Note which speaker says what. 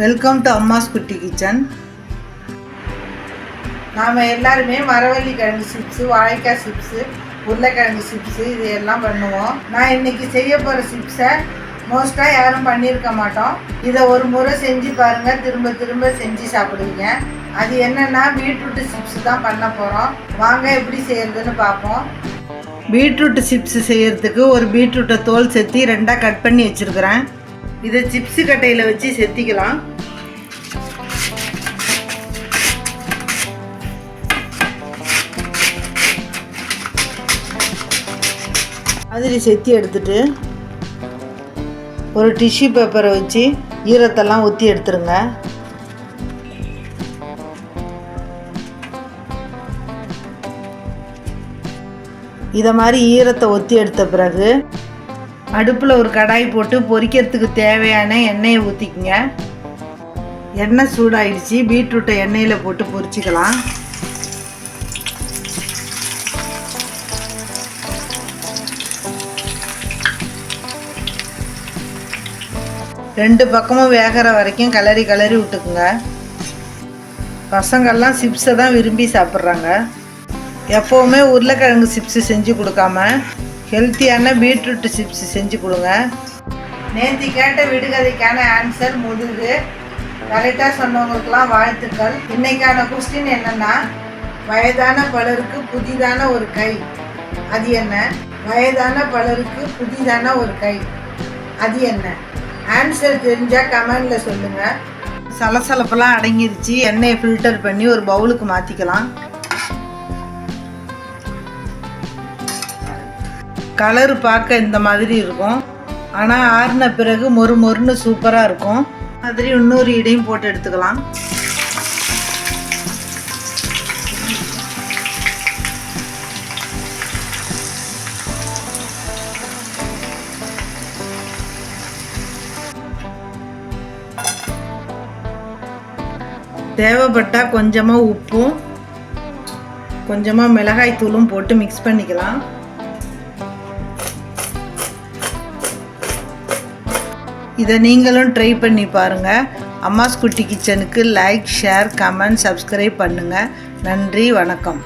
Speaker 1: Welcome to அம்மாஸ் குட்டி kitchen நாம் எல்லாருமே மரவள்ளி கிழங்கு சிப்ஸு வாழைக்காய் சிப்ஸு உருளைக்கிழங்கு சிப்ஸு இது எல்லாம் பண்ணுவோம். நான் இன்றைக்கி செய்ய போகிற சிப்ஸை மோஸ்ட்டாக யாரும் பண்ணியிருக்க மாட்டோம். இதை ஒரு முறை செஞ்சு பாருங்கள் திரும்ப திரும்ப செஞ்சு சாப்பிடுவீங்க. அது என்னென்னா பீட்ரூட்டு சிப்ஸ் தான் பண்ண போகிறோம் வாங்க எப்படி செய்யறதுன்னு பார்ப்போம். பீட்ரூட் சிப்ஸ் செய்யறதுக்கு ஒரு பீட்ரூட்டை தோல் செத்தி ரெண்டாக கட் பண்ணி வச்சுருக்குறேன். இதை சிப்ஸு கட்டையில் வச்சு செத்திக்கலாம். மாதிரி செத்தி எடுத்துட்டு ஒரு டிஷ்யூ பேப்பரை வச்சு ஈரத்தெல்லாம் ஊற்றி எடுத்துருங்க. இதை மாதிரி ஈரத்தை ஒத்தி எடுத்த பிறகு அடுப்பில் ஒரு கடாய் போட்டு பொரிக்கிறதுக்கு தேவையான எண்ணெயை ஊற்றிக்குங்க எண்ணெய் சூடாயிடுச்சு. பீட்ரூட்டை எண்ணெயில் போட்டு பொரிச்சிக்கலாம் ரெண்டு பக்கமும் வேகிற வரைக்கும் கலரி கலரி விட்டுக்குங்க. பசங்கள்லாம் சிப்ஸை தான் விரும்பி சாப்பிட்றாங்க. எப்போவுமே உருளைக்கிழங்கு சிப்ஸு செஞ்சு கொடுக்காம ஹெல்த்தியான பீட்ரூட் சிப்ஸு செஞ்சு கொடுங்க. நேற்று கேட்ட விடுகதைக்கான ஆன்சர் முதுகு. கரெக்டாக சொன்னவங்களுக்கெல்லாம் வாழ்த்துக்கள். இன்னைக்கான கொஸ்டின் என்னென்னா வயதான பலருக்கு புதிதான ஒரு கை. அது என்ன? வயதான பலருக்கு புதிதான ஒரு கை. அது என்ன? ஆன்சர் தெரிஞ்சால் கமெண்டில் சொல்லுங்கள் சலசலப்பெல்லாம் அடங்கிருச்சு. எண்ணெயை ஃபில்டர் பண்ணி ஒரு பவுலுக்கு மாற்றிக்கலாம் கலர் பார்க்க இந்த மாதிரி இருக்கும். ஆனால் ஆறின பிறகு மொறு மொறுன்னு சூப்பராக இருக்கும். மாதிரி இன்னொரு இடையும் போட்டு எடுத்துக்கலாம். தேவைப்பட்டால் கொஞ்சமாக உப்பும் கொஞ்சமாக மிளகாய் தூளும் போட்டு மிக்ஸ் பண்ணிக்கலாம். இதை நீங்களும் ட்ரை பண்ணி பாருங்கள் அம்மாஸ் குட்டி கிச்சனுக்கு லைக் ஷேர் கமெண்ட் சப்ஸ்கிரைப் பண்ணுங்கள் நன்றி வணக்கம்.